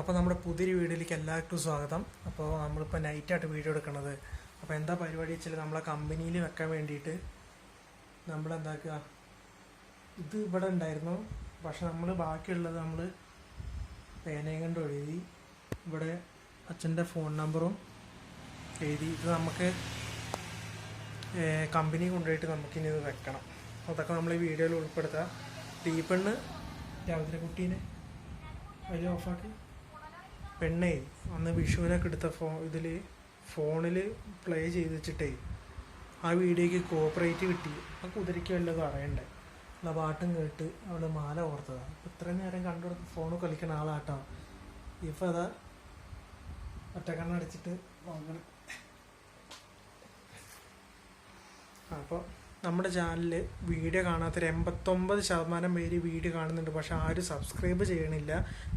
അപ്പോൾ നമ്മുടെ പുതിയൊരു വീഡിയോയിലേക്ക് എല്ലാവർക്കും സ്വാഗതം. അപ്പോൾ നമ്മളിപ്പോൾ നൈറ്റായിട്ട് വീഡിയോ എടുക്കണത്. അപ്പോൾ എന്താ പരിപാടി വെച്ചാൽ നമ്മളെ കമ്പനിയിൽ വെക്കാൻ വേണ്ടിയിട്ട് നമ്മൾ എന്താക്കുക? ഇത് ഇവിടെ ഉണ്ടായിരുന്നു. പക്ഷെ നമ്മൾ ബാക്കിയുള്ളത് നമ്മൾ പേനയും കൊണ്ട് എഴുതി ഇവിടെ അച്ഛന്റെ ഫോൺ നമ്പറും എഴുതി. ഇത് നമുക്ക് കമ്പനി കൊണ്ടുപോയിട്ട് നമുക്കിനി ഇത് വെക്കണം. അതൊക്കെ നമ്മൾ ഈ വീഡിയോയിൽ ഉൾപ്പെടുത്താം. ദീപണ്ണ് രാവിലെ കുട്ടീനെ അതിൽ ഓഫാക്കി പെണ്ണേ അന്ന് വിഷുവിനൊക്കെ എടുത്ത ഫോ ഇതിൽ ഫോണിൽ പ്ലേ ചെയ്ത് വെച്ചിട്ടേ ആ വീഡിയോയ്ക്ക് കോപ്പറേറ്റ് കിട്ടി. ആ കുതിരയ്ക്ക് വല്ലതും അറിയണ്ടേ? അല്ല പാട്ടും കേട്ട് അവൾ മാല ഓർത്തതാണ് അപ്പം ഇത്രയും നേരം കണ്ടു ഫോൺ കളിക്കണ ആളാട്ടോ. ഇപ്പം അതാ ഒറ്റക്കണ്ണടച്ചിട്ട് നോക്കണം അപ്പോൾ നമ്മുടെ ചാനലിൽ വീഡിയോ കാണാത്തൊരു എൺപത്തൊമ്പത് ശതമാനം പേര് വീഡിയോ കാണുന്നുണ്ട്. പക്ഷെ ആരും സബ്സ്ക്രൈബ് ചെയ്യണില്ല.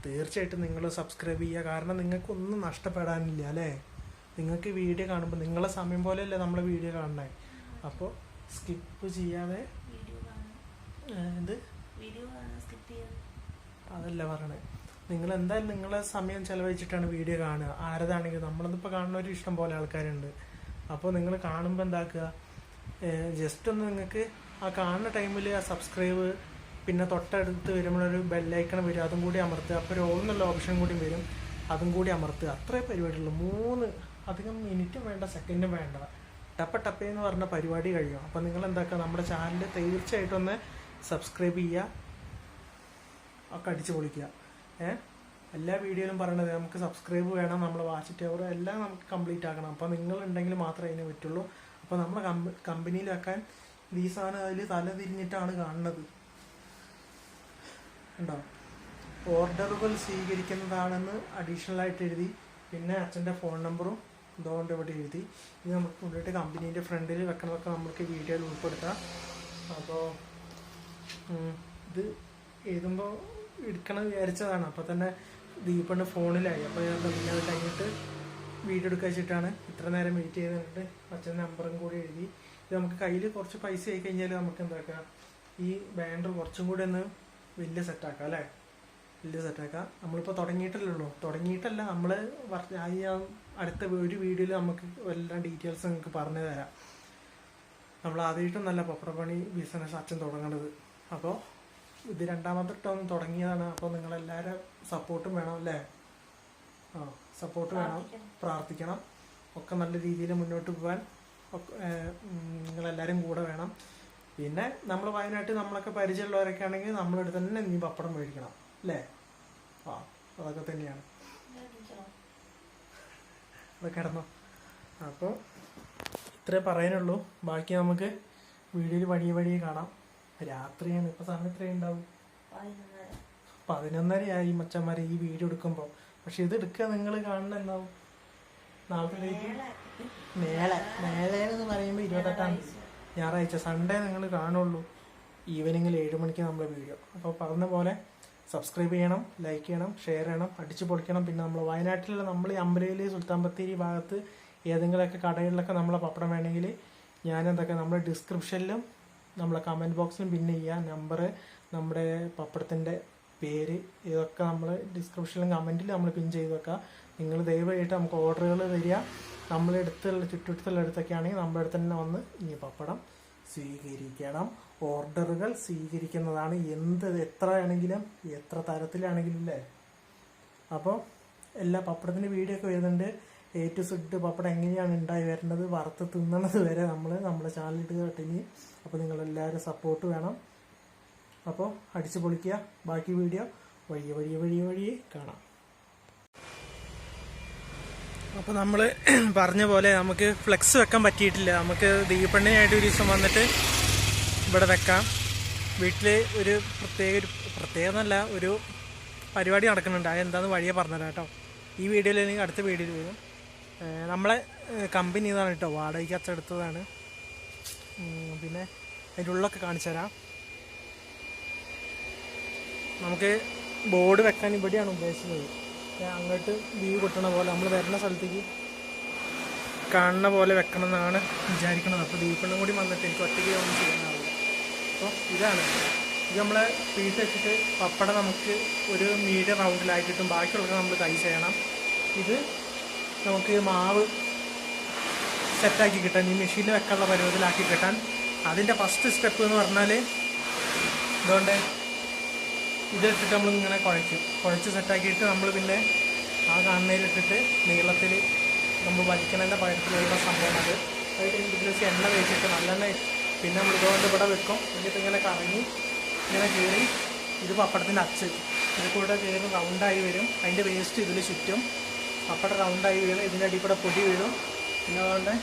തീർച്ചയായിട്ടും നിങ്ങൾ സബ്സ്ക്രൈബ് ചെയ്യുക. കാരണം നിങ്ങൾക്കൊന്നും നഷ്ടപ്പെടാനില്ല അല്ലേ? നിങ്ങൾക്ക് വീഡിയോ കാണുമ്പോൾ നിങ്ങളെ സമയം പോലെയല്ലേ നമ്മൾ വീഡിയോ കാണണേ? അപ്പോൾ സ്കിപ്പ് ചെയ്യാതെ ഇത് അതല്ല പറയണേ. നിങ്ങൾ എന്തായാലും നിങ്ങളെ സമയം ചെലവഴിച്ചിട്ടാണ് വീഡിയോ കാണുക. ആരതാണെങ്കിലും നമ്മളിതിപ്പോൾ കാണുന്നവർ ഇഷ്ടം പോലെ ആൾക്കാരുണ്ട്. അപ്പോൾ നിങ്ങൾ കാണുമ്പോൾ എന്താക്കുക? ജസ്റ്റ് ഒന്ന് നിങ്ങൾക്ക് ആ കാണുന്ന ടൈമിൽ ആ സബ്സ്ക്രൈബ് പിന്നെ തൊട്ടടുത്ത് വരുമ്പോഴൊരു ബെല്ലൈക്കൺ വരും. അതും കൂടി അമർത്തുക. അപ്പോൾ ഒരു ഓൾ എന്നുള്ള ഓപ്ഷൻ കൂടി വരും. അതും കൂടി അമർത്തുക. അത്രേ പരിപാടിയുള്ളൂ. മൂന്ന് അധികം മിനിറ്റും വേണ്ട സെക്കൻഡും വേണ്ട. ടപ്പ ടപ്പേ എന്ന് പറഞ്ഞ പരിപാടി കഴിയും. അപ്പോൾ നിങ്ങൾ എന്താക്കുക? നമ്മുടെ ചാനൽ തീർച്ചയായിട്ടും ഒന്ന് സബ്സ്ക്രൈബ് ചെയ്യുക. ഒക്കെ അടിച്ചു പൊളിക്കുക. ഏ? എല്ലാ വീഡിയോയിലും പറയണത് നമുക്ക് സബ്സ്ക്രൈബ് വേണം നമ്മൾ വാച്ച് ടവർ എല്ലാം നമുക്ക് കംപ്ലീറ്റ് ആക്കണം. അപ്പോൾ നിങ്ങളുണ്ടെങ്കിൽ മാത്രമേ അതിന് പറ്റുള്ളൂ. അപ്പോൾ നമ്മുടെ വെക്കാൻ ഇത് ഈ സാധനം അതിൽ തല തിരിഞ്ഞിട്ടാണ് കാണുന്നത്. ഉണ്ടോ ഓർഡറുകൾ സ്വീകരിക്കുന്നതാണെന്ന് അഡീഷണൽ ആയിട്ട് എഴുതി. പിന്നെ അച്ഛന്റെ ഫോൺ നമ്പറും ഇതുകൊണ്ട് ഇവിടെ എഴുതി. ഇത് നമുക്ക് കൊണ്ടുപോയിട്ട് കമ്പനീന്റെ ഫ്രണ്ടിൽ വെക്കണമൊക്കെ നമുക്ക് വീഡിയോയിൽ ഉൾപ്പെടുത്താം. അപ്പോൾ ഇത് എഴുതുമ്പോൾ എടുക്കണം വിചാരിച്ചതാണ്. അപ്പോൾ തന്നെ ദീപണ്ട് ഫോണിലായി അപ്പോൾ ഞാൻ പിന്നെ കഴിഞ്ഞിട്ട് വീഡിയോ എടുക്കാൻ വെച്ചിട്ടാണ്. ഇത്ര നേരം വെയിറ്റ് ചെയ്തിട്ട് അച്ഛൻ നമ്പറും കൂടി എഴുതി. ഇത് നമുക്ക് കയ്യിൽ കുറച്ച് പൈസ ആയി കഴിഞ്ഞാൽ നമുക്ക് എന്താക്കാം? ഈ ബാൻഡർ കുറച്ചും കൂടി ഒന്ന് വലിയ സെറ്റാക്കാം അല്ലേ? വലിയ സെറ്റാക്കാം നമ്മളിപ്പോൾ തുടങ്ങിയിട്ടല്ലോ തുടങ്ങിയിട്ടല്ല നമ്മൾ അടുത്ത ഒരു വീഡിയോയിൽ നമുക്ക് എല്ലാ ഡീറ്റെയിൽസ് നിങ്ങൾക്ക് പറഞ്ഞു തരാം. നമ്മൾ ആദ്യമായിട്ടും നല്ല പപ്പടപ്പണി ബിസിനസ് അച്ഛൻ തുടങ്ങണത്. അപ്പോൾ ഇത് രണ്ടാമത്തെ ടൗൺ തുടങ്ങിയതാണ്. അപ്പോൾ നിങ്ങളെല്ലാവരും സപ്പോർട്ടും വേണം അല്ലേ? സപ്പോർട്ട് വേണം പ്രാർത്ഥിക്കണം. ഒക്കെ നല്ല രീതിയിൽ മുന്നോട്ട് പോകാൻ നിങ്ങളെല്ലാവരും കൂടെ വേണം. പിന്നെ നമ്മൾ വയനാട്ടിൽ നമ്മളൊക്കെ പരിചയമുള്ളവരൊക്കെ ആണെങ്കിൽ നമ്മളടുത്ത് തന്നെ നീ പപ്പടം മേടിക്കണം അല്ലേ? ആ അതൊക്കെ തന്നെയാണ്. അതൊക്കെ കിടന്നു. അപ്പോൾ ഇത്രേ പറയാനുള്ളൂ. ബാക്കി നമുക്ക് വീഡിയോയിൽ വഴിയെ വഴിയെ കാണാം. രാത്രിയാണ്. ഇപ്പൊ സമയം എത്രയുണ്ടാവും പതിനൊന്നര. പതിനൊന്നരയായി മച്ചന്മാരെ ഈ വീഡിയോ എടുക്കുമ്പോൾ പക്ഷെ ഇത് എടുക്കുക നിങ്ങൾ കാണണം എന്നാവും നാളത്തെ ഡേറ്റ്? മേളെ. മേളെ. എന്ന് പറയുമ്പോൾ ഇരുപത്തെട്ടാം ഞായറാഴ്ച സൺഡേ നിങ്ങൾ കാണുള്ളൂ. ഈവനിങ്ങിൽ ഏഴ് മണിക്ക് നമ്മുടെ വീഡിയോ അപ്പോൾ പറഞ്ഞ പോലെ സബ്സ്ക്രൈബ് ചെയ്യണം ലൈക്ക് ചെയ്യണം ഷെയർ ചെയ്യണം അടിച്ചു പൊളിക്കണം. പിന്നെ നമ്മൾ വയനാട്ടിലുള്ള നമ്മൾ ഈ അമ്പലയിൽ സുൽത്താൻ ബത്തേരി ഭാഗത്ത് ഏതെങ്കിലുമൊക്കെ കടകളിലൊക്കെ നമ്മളെ പപ്പടം വേണമെങ്കിൽ ഞാൻ എന്തൊക്കെ നമ്മുടെ ഡിസ്ക്രിപ്ഷനിലും നമ്മളെ കമന്റ് ബോക്സിലും പിന്നെ ചെയ്യുക നമ്പർ നമ്മുടെ പപ്പടത്തിന്റെ പേര് ഇതൊക്കെ നമ്മൾ ഡിസ്ക്രിപ്ഷനിലും കമന്റിൽ നമ്മൾ പിൻ ചെയ്ത് വെക്കുക നിങ്ങൾ ദയവായിട്ട് നമുക്ക് ഓർഡറുകൾ തരിക നമ്മളെ അടുത്തുള്ള ചുറ്റുവട്ടത്തുള്ള അടുത്തൊക്കെ ആണെങ്കിൽ നമ്മുടെ അടുത്ത് തന്നെ വന്ന് ഈ പപ്പടം സ്വീകരിക്കണം. ഓർഡറുകൾ സ്വീകരിക്കുന്നതാണ് എന്ത് എത്ര ആണെങ്കിലും എത്ര തരത്തിലാണെങ്കിലും അല്ലേ? അപ്പോൾ എല്ലാ പപ്പടത്തിന്റെ വീഡിയോ ഒക്കെ വരുന്നുണ്ട്. എ ടു സെഡ് പപ്പടം എങ്ങനെയാണ് ഉണ്ടായി വരേണ്ടത് വറുത്ത് തിന്നണത് വരെ നമ്മൾ നമ്മുടെ ചാനലിട്ട് കേട്ടിനി. അപ്പോൾ നിങ്ങളെല്ലാവരും സപ്പോർട്ട് വേണം. അപ്പോൾ അടിച്ചു പൊളിക്കുക. ബാക്കി വീഡിയോ വഴിയെ വഴിയെ വഴിയെ വഴിയെ കാണാം. അപ്പോൾ നമ്മൾ പറഞ്ഞ പോലെ നമുക്ക് ഫ്ലെക്സ് വെക്കാൻ പറ്റിയിട്ടില്ല. നമുക്ക് ദീപണ്ണയായിട്ട് ഒരു ദിവസം വന്നിട്ട് ഇവിടെ വെക്കാം. വീട്ടിൽ ഒരു പ്രത്യേക ഒരു പ്രത്യേക എന്നല്ല ഒരു പരിപാടി നടക്കുന്നുണ്ട്. അതെന്താണെന്ന് വഴിയെ പറഞ്ഞുതരാം കേട്ടോ. ഈ വീഡിയോയിൽ അല്ലെങ്കിൽ അടുത്ത വീഡിയോയിൽ വരും. നമ്മളെ കമ്പനി ഇതാണ് കേട്ടോ. വാടകയ്ക്ക് അച്ചെടുത്തതാണ് പിന്നെ അതിന്റെ ഉള്ളൊക്കെ കാണിച്ചു തരാം നമുക്ക് ബോർഡ് വെക്കാൻ ഇവിടെയാണ് ഞാൻ അങ്ങോട്ട് വ്യൂ കിട്ടണ പോലെ നമ്മൾ വരുന്ന സ്ഥലത്തേക്ക് കാണുന്ന പോലെ വെക്കണം എന്നാണ് വിചാരിക്കുന്നത് അപ്പോൾ ദീപണ്ണം കൂടി വന്നിട്ട് എനിക്ക് ഒറ്റയ്ക്ക് ഒന്നും ചെയ്യാനാവില്ല അപ്പോൾ ഇതാണ്. ഇത് നമ്മൾ പീസ് വെച്ചിട്ട് പപ്പട നമുക്ക് ഒരു മീഡിയം റൗണ്ടിലാക്കിയിട്ടും ബാക്കിയുള്ളത് നമ്മൾ കൈ ചെയ്യണം. ഇത് നമുക്ക് മാവ് സെറ്റാക്കി കിട്ടാൻ ഈ മെഷീനിൽ വെക്കാനുള്ള പരുവത്തിലാക്കി കിട്ടാൻ. അതിന്റെ ഫസ്റ്റ് സ്റ്റെപ്പ് എന്ന് പറഞ്ഞാൽ ഇതുകൊണ്ട് ഇതിട്ടിട്ട് നമ്മൾ ഇങ്ങനെ കുഴയ്ക്കും. കുഴച്ച് സെറ്റാക്കിയിട്ട് നമ്മൾ പിന്നെ ആ കാണുന്നതിലിട്ടിട്ട് നീളത്തിൽ നമ്മൾ വലിക്കണേന്റെ പഴത്തിലുള്ള സംഭവം അത്. അതിൽ ദിവസം എണ്ണ തേച്ചിട്ട് നല്ലെണ്ണ പിന്നെ നമ്മൾ ഇതുകൊണ്ട് ഇവിടെ വെക്കും. എന്നിട്ട് ഇങ്ങനെ കറങ്ങി ഇങ്ങനെ കയറി ഇത് പപ്പടത്തിന്റെ അച്ച് ഇത് കൂടെ കയറി റൗണ്ടായി വരും. അതിന്റെ വേസ്റ്റ് ഇതിൽ ചുറ്റും. പപ്പടം റൗണ്ടായി വീഴും. ഇതിന്റെ അടിയിൽ കൂടെ പൊടി വീഴും. പിന്നെ അതുകൊണ്ട്